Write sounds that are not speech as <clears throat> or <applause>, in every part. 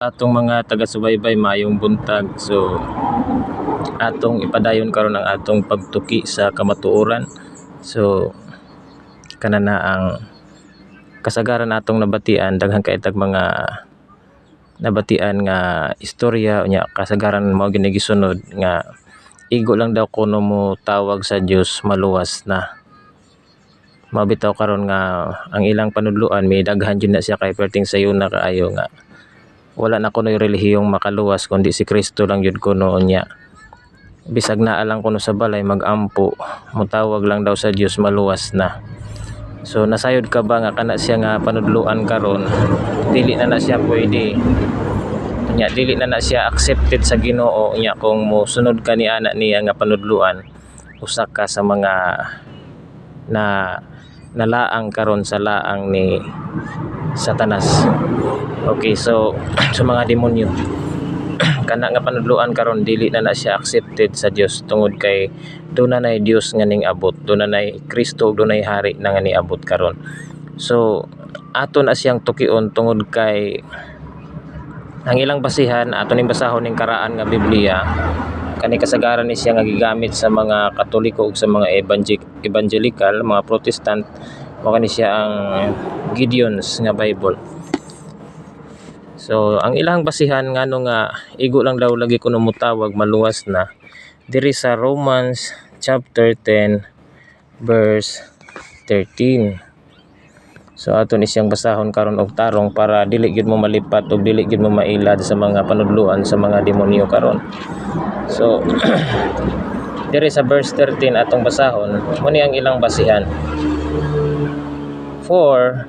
atong mga taga-subaybay mayong buntag. So atong ipadayon karon ang atong pagtuki sa kamatuoran. So kana na ang kasagaran atong nabatian. Daghang kaitag mga nabatian nga istorya. Unya kasagaran mao gini gisunod nga igo lang daw kuno mo tawag sa Dios maluwas na. Mabitaw karon nga ang ilang panudluan may daghan jud na siya kay perting sayo na kaayo nga wala na kuno relihiyong makaluwas kundi si Kristo lang yun kuno unya bisag naa lang kuno sa balay magampo mutawag lang daw sa Dios maluwas na. So nasayod ka ba nga kana siya nga panudluan karon? Dili na na siya pwede. Unya dili na na siya accepted sa Ginoo unya kung mosunod ka ni ana niya nga panudluan. Usa ka sa mga na nalaang karon sa laang ni Satanas. Okay, so <clears throat> sa mga demonyo <clears throat> kana nga panudluan karon dili na na siya accepted sa Dios tungod kay doon na nay Dios nga ning abot doon na nay Kristo doon nay hari na nga niabot karon. So ato na siyang tukion tungod kay ang ilang basihan ato ning basahon ning karaan nga Biblia kani kasagaran ni siya nga gigamit sa mga Katoliko ug sa mga evangel- evangelical mga Protestant. Mo kani siya ang Gideon's nga Bible. So, ang ilang basihan ngano nga igo lang daw lagi kuno mutawag maluwas na. Diri sa Romans chapter 10 verse 13. So ato ni siyang basahon karon og tarong para dili gyud mo malipat o dili gyud mo mailad sa mga panudluan sa mga demonyo karon. So <clears throat> diri sa verse 13 atong basahon, mo ang ilang basihan. For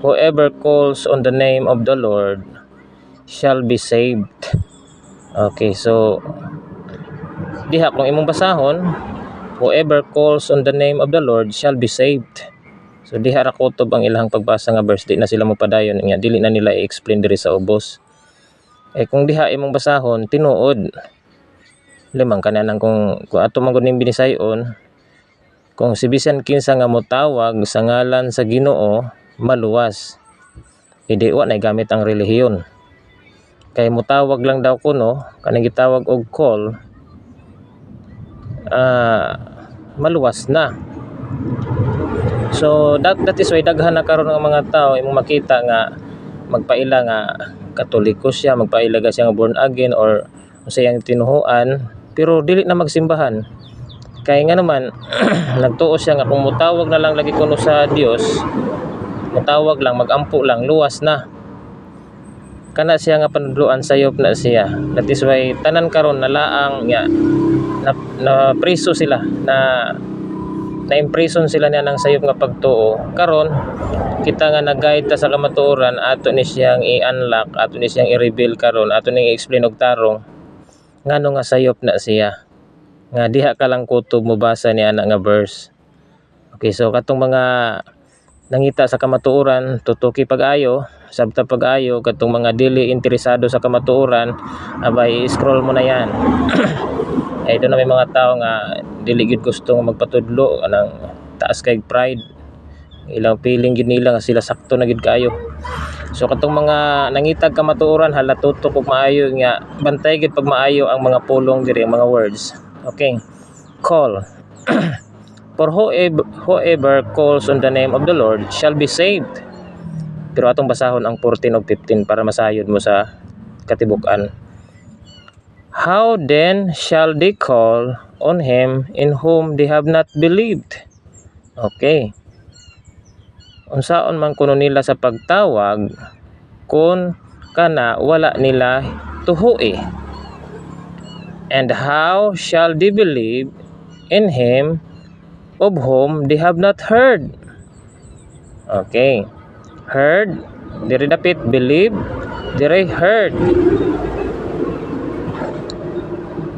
whoever calls on the name of the Lord shall be saved. Okay, so diha kung imong basahon, whoever calls on the name of the Lord shall be saved. So diha ra kutob ang ilang pagbasa nga verse di na sila mo padayon nga dili na nila i-explain diri sa ubos. Eh kung diha imong basahon tinuod limang kananang kung, kung ato man gud ning binisayon kung si bisan kinsa nga motawag sa ngalan sa Ginoo maluwas. Hindi wa na gamit ang relihiyon. Kay mutawag lang daw kuno kanang gitawag og call ah maluwas na. So that, that is why daghan na karon ng mga tao imong makita nga magpaila nga katoliko siya, magpaila siya nga born again or usa yang tinuhuan pero dili na magsimbahan. Kay nga naman <clears throat> nagtuo siya nga kung mutawag na lang lagi kuno sa Dios, mutawag lang magampo lang luwas na. Kana siya nga panudluan sayop na siya. That is why tanan karon nalaang nga na, na priso sila na na-imprison sila niya ng sayop nga pagtuo. Karon kita nga nag-guide ta sa kamatuoran ato ni siyang i-unlock, ato ni siyang i-reveal karon, ato ni i-explain og tarong ngano nga sayop na siya. Nga diha ka lang kutob mo basa ni ana nga verse. Okay, so katong mga nangita sa kamatuoran, tutuki pag-ayo, sabta pag-ayo katong mga dili interesado sa kamatuoran, abay scroll mo na yan. <clears throat> ay doon na may mga tao nga dili gid gusto magpatudlo anang taas kay pride. Ilang feeling gid nila nga sila sakto na gid kaayo. So katong mga nangitag kamatuoran hala tutok ug maayo nga bantay gid pag maayo ang mga pulong diri ang mga words. Okay. Call. <clears throat> For whoever, whoever calls on the name of the Lord shall be saved. Pero atong basahon ang 14 ug 15 para masayod mo sa katibukan How then shall they call on him in whom they have not believed? Okay. Unsaon man kuno nila sa pagtawag kung kana wala nila tuhui? And how shall they believe in him of whom they have not heard? Okay. Heard, diri dapit believe, diri heard.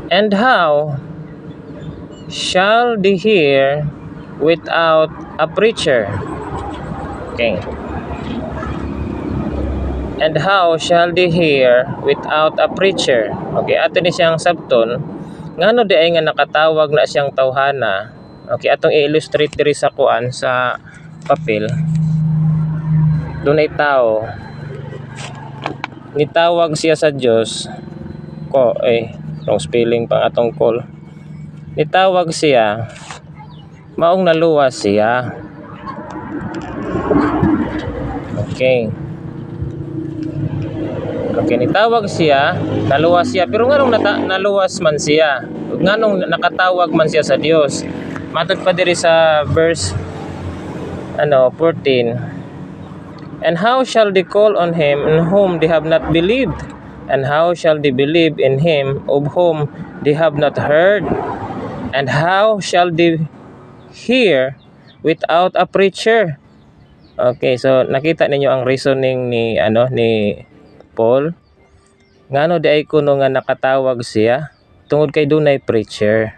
And how shall they hear without a preacher? Okay. And how shall they hear without a preacher? Okay, ato ni siyang sabton. Ngano di ay nga nakatawag na siyang tawhana. Okay, atong i-illustrate diri sa kuan sa papel. Doon ay tao nitawag siya sa Dios ko eh wrong spelling pang atong call. Nitawag siya. Maong naluwas siya. Okay. Okay nitawag siya. Naluwas siya. Pero nganong nata, naluwas man siya. Nganong nakatawag man siya sa Dios matod pa diri sa verse ano 14 And how shall they call on him in whom they have not believed? And how shall they believe in him of whom they have not heard? And how shall they hear without a preacher? Okay, so nakita ninyo ang reasoning ni ano ni Paul. Ngano di ay kuno nga nakatawag siya tungod kay dunay preacher.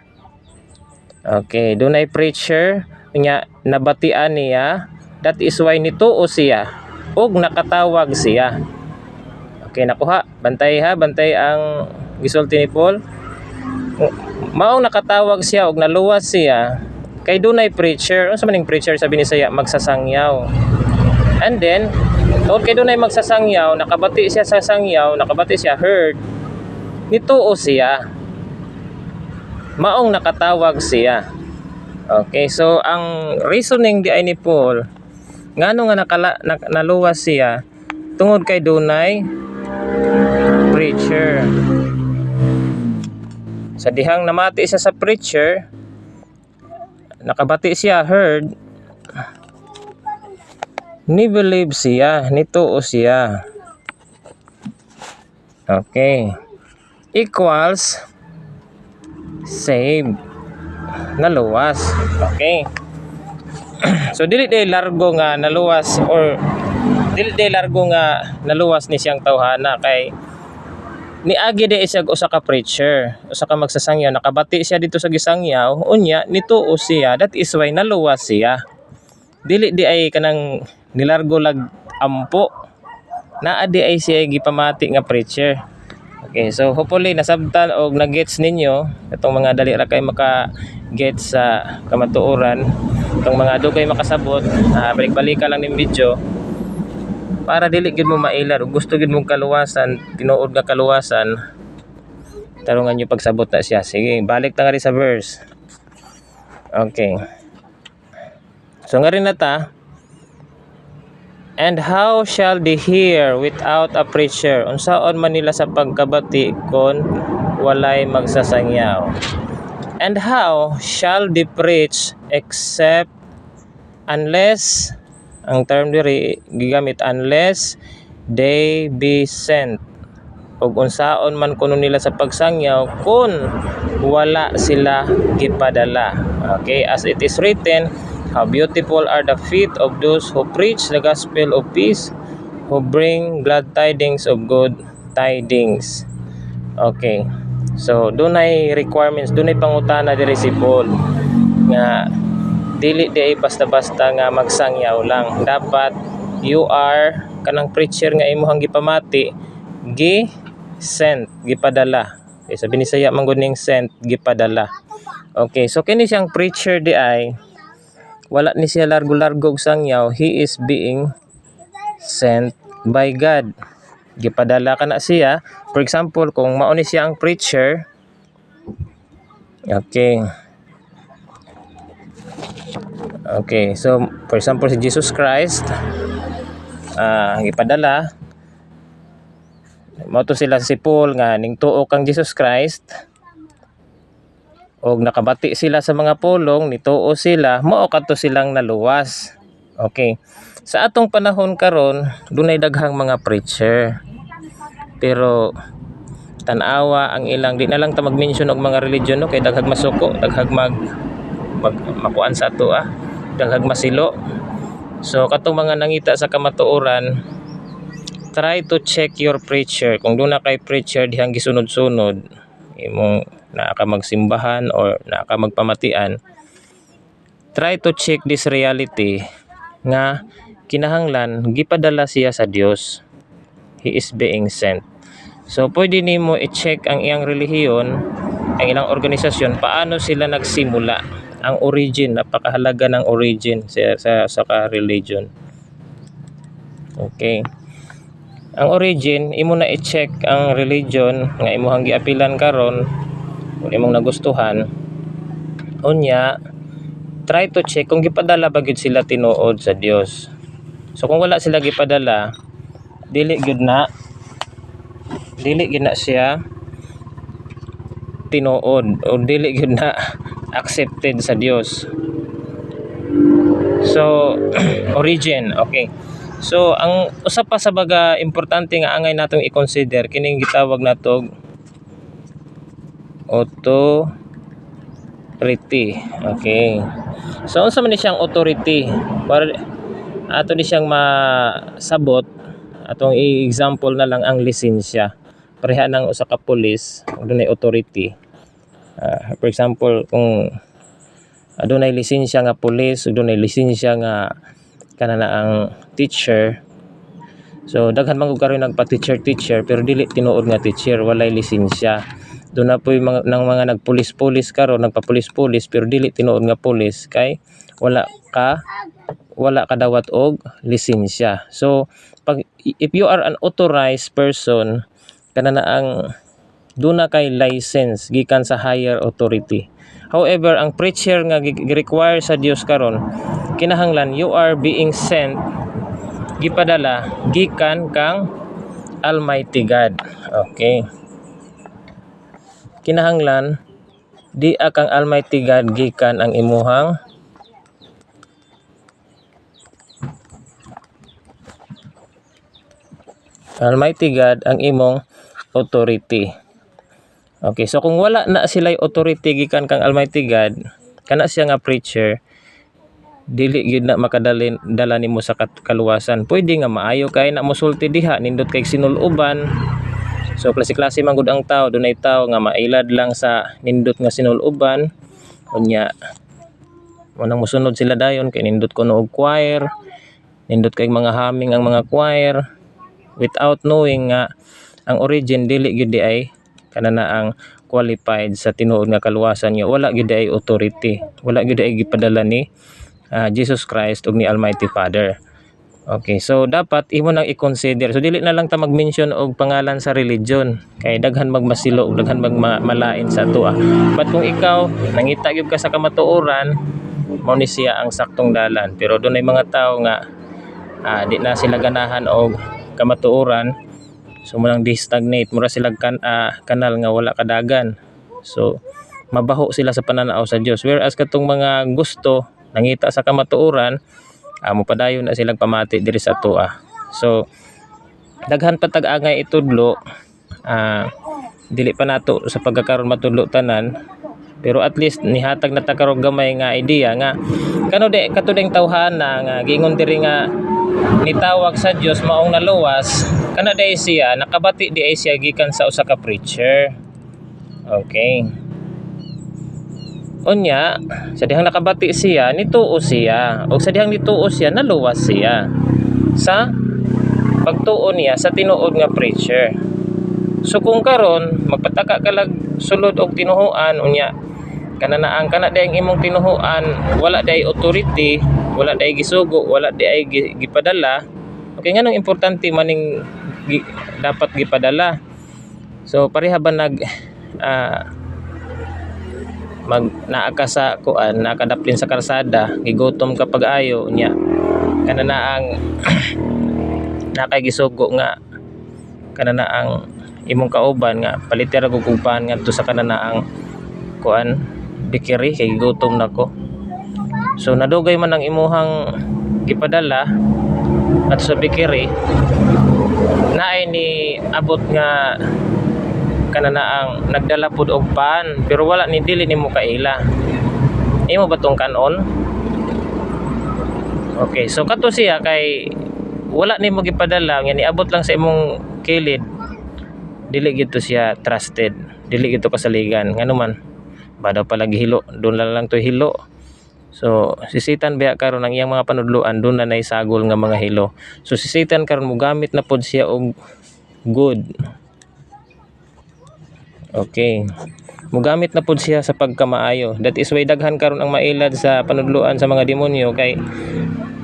Okay, dunay preacher nya nabatian niya that is why nituo siya ug nakatawag siya. Okay, nakuha. Bantay ha, bantay ang gisulti ni Paul. Maong nakatawag siya ug naluwas siya kay dunay preacher. Unsa maning preacher sabi ni saya magsasangyaw. And then, tungod kay dunay magsasangyaw, nakabati siya sa sangyaw, nakabati siya heard. Nituo siya. Maong nakatawag siya. Okay, so ang reasoning di ay ni Paul ngano nga nakala, nak, naluwas siya tungod kay dunay preacher. Sa dihang namati siya sa preacher nakabati siya heard. Ni believe siya nituo siya. Okay. Equals save naluwas. Okay. <clears throat> So dili day largo nga naluwas or dili day largo nga naluwas ni siyang tawhana kay ni agi de siya usa ka preacher usa ka magsasangyaw. Nakabati siya dito sa gisangyaw. Unya nituo siya. That is why naluwas siya. Dili di ay kanang nilargo lag ampo. Naa di ay siya gipamati nga preacher. Okay, so hopefully nasabtan og na-gets ninyo itong mga dali ra kay maka gets sa kamatuoran. Itong mga dugay makasabot. Uh, balik-balikan lang ning video para dili gid mo mailar ug gusto gid mong kaluwasan tinuod nga kaluwasan tarungan nyo pagsabot na siya sige balik ta nga rin sa verse okay so nga rin na ta And how shall they hear without a preacher? Unsaon man nila sa pagkabati kon walay magsasangyaw? And how shall they preach except unless ang term diri gigamit unless they be sent ug unsaon man kuno nila sa pagsangyaw kun wala sila gipadala okay as it is written How beautiful are the feet of those who preach the gospel of peace, who bring glad tidings of good tidings. Okay. So, dunay requirements, dunay pangutana diri si Paul nga dili di ay basta-basta nga magsangyaw lang. Dapat you are kanang preacher nga imuhang gipamati gi sent gipadala. Okay, sabi ni saya manggod ning sent gipadala. Okay, so kini siyang preacher di ay wala ni siya largo-largo sangyaw he is being sent by God gipadala ka na siya for example kung mao ni siya ang preacher okay okay so for example si Jesus Christ uh, gipadala mao to sila si Paul nga ning tuo kang Jesus Christ og nakabati sila sa mga pulong nituo sila mao kadto silang naluwas. Okay sa atong panahon karon dunay daghang mga preacher pero tanawa ang ilang di na lang ta mag-mention og mga religion no? Kay daghag masuko daghag mag, mag makuan sa ato ah. Daghag masilo. So katong mga nangita sa kamatuoran try to check your preacher. Kung doon na kay preacher dihang gisunod-sunod imong naa ka magsimbahan or naa ka magpamatian try to check this reality nga kinahanglan gipadala siya sa Dios he is being sent. So pwede nimo i-check ang iyang relihiyon ang ilang organisasyon paano sila nagsimula ang origin napakahalaga ng origin sa sa, sa religion. Okay. Ang origin imo na i-check ang religion nga imong giapilan karon kung imong nagustuhan. Unya try to check kung gipadala ba gyud sila tinuod sa Dios so kung wala sila gipadala dili gyud na dili gyud na siya tinuod o dili gyud na accepted sa Dios so <clears throat> origin okay. So ang usa pa sa baga importante nga angay natong i-consider kining gitawag natog authority okay. So unsa man ni siyang authority? Para ato ni siyang masabot atong i-example na lang ang lisensya. Pareha ng usa ka pulis dunay authority Ah, for example kung adunay lisensya nga pulis ug dunay lisensya nga kanana ang teacher so daghan man kog karon nagpa teacher pero dili tinuod nga teacher walay lisensya. Do na po mga nang mga nagpulis-pulis karon nagpapulis-pulis pero dili tinuod nga pulis kay wala ka wala ka dawat og lisensya. So pag if you are an authorized person kanana ang duna kay license gikan sa higher authority However, ang preacher nga gi-require sa Dios karon kinahanglan you are being sent gipadala gikan kang Almighty God. Okay. Kinahanglan di kang Almighty God gikan ang imuhang Almighty God ang imong authority. Okay, so kung wala na sila'y authority gikan kang Almighty God, kana siya nga preacher, dili gyud na makadalin dala nimo sa kaluwasan. Pwede nga maayo kay na mosulti diha nindot kay sinuloban. So klase-klase man gud ang tao, dunay tao nga mailad lang sa nindot nga sinuloban. Unya Unang musunod sila dayon kay nindot ko og choir, nindot kay mga haming ang mga choir without knowing nga ang origin dili gyud di ay kanana ang qualified sa tinuod nga kaluwasan niya wala gyud ay authority wala gyud ay gipadala ni ah, Jesus Christ ug ni Almighty Father Okay, so dapat imo nang i-consider. So dili na lang ta mag-mention og pangalan sa religion kay daghan magmasilo ug daghan magmalain sa ato. ah. But kung ikaw nangita gyud ka sa kamatuoran, mao ni siya ang saktong dalan. Pero doon ay mga tao nga ah, di na sila ganahan og kamatuoran so mo nang di-stagnate mura sila kan ah, kanal nga wala kadagan so mabaho sila sa pananaw sa Dios whereas katong mga gusto nangita sa kamatuoran ah, mopadayon na silang pamati diri sa tuwa. So daghan pa tag-angay itudlo ah, dili pa nato sa pagkakaroon matudlo tanan. Pero at least nihatag na ta karong gamay nga idea nga kano de katudeng tawhana nga giingon diri nga nitawag sa Dios maong naluwas kana day siya nakabati di ay siya gikan sa usa ka preacher. Okay. Unya sa dihang nakabati siya nituo siya. O sa dihang nituo siya naluwas siya. Sa pagtuo niya sa tinuod nga preacher. So kung karon magpataka ka lag sulod og tinuhuan unya kana na ang kana dayang imong tinuhuan wala day authority wala day gisugo wala day gi- gipadala. Okay nganong importante maning gi, dapat gipadala? So pareha ba nag ah, mag naa sa kuan nakadaplin sa karsada gigutom ka pag-ayo nya kana na ang <clears throat> nakay gisugo nga kana na ang imong kauban nga paliter og kupan nga to sa kana na ang kuan bikiri kay gutom nako so nadugay man ang imuhang gipadala at sa bikiri naay ni abot nga kana na ang nagdala pud og pan pero wala ni dili nimo kaila. Imo ba tong kanon? Okay so kato siya kay wala nimo gipadala nga niabot lang sa imong kilid dili gito siya trusted dili gito kasaligan. Ngano man badaw pala gihilo doon lang lang to hilo So, sisitan biya karon ang iyang mga panudluan doon na naisagol nga mga hilo. So, sisitan karon mo gamit na pod siya og good. Okay. Mugamit na pod siya sa pagkamaayo. That is why daghan karon ang mailad sa panudluan sa mga demonyo kay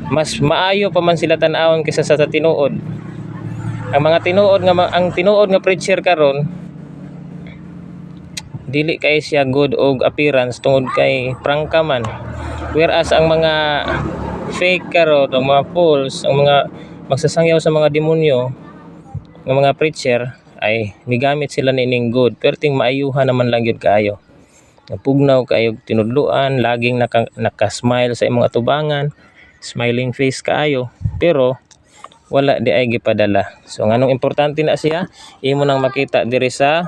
mas maayo pa man sila tan-awon kaysa sa, sa tinuod. ang mga tinuod nga ang tinuod nga preacher karon dili kay siya good og appearance tungod kay prangka man. Whereas ang mga fake karon ang mga fools ang mga magsasangyaw sa mga demonyo ng mga preacher ay migamit sila nining good. Pero ting maayuhan naman lang yun kaayo. Napugnaw kayo tinudluan laging naka, naka-smile sa imong atubangan smiling face kaayo. Pero wala di ay gipadala. So nganong importante na siya imo nang makita diri sa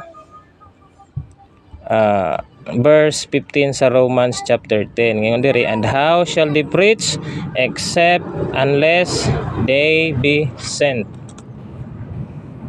ah, verse 15 sa Romans chapter 10 ngayon diri and how shall they preach except unless they be sent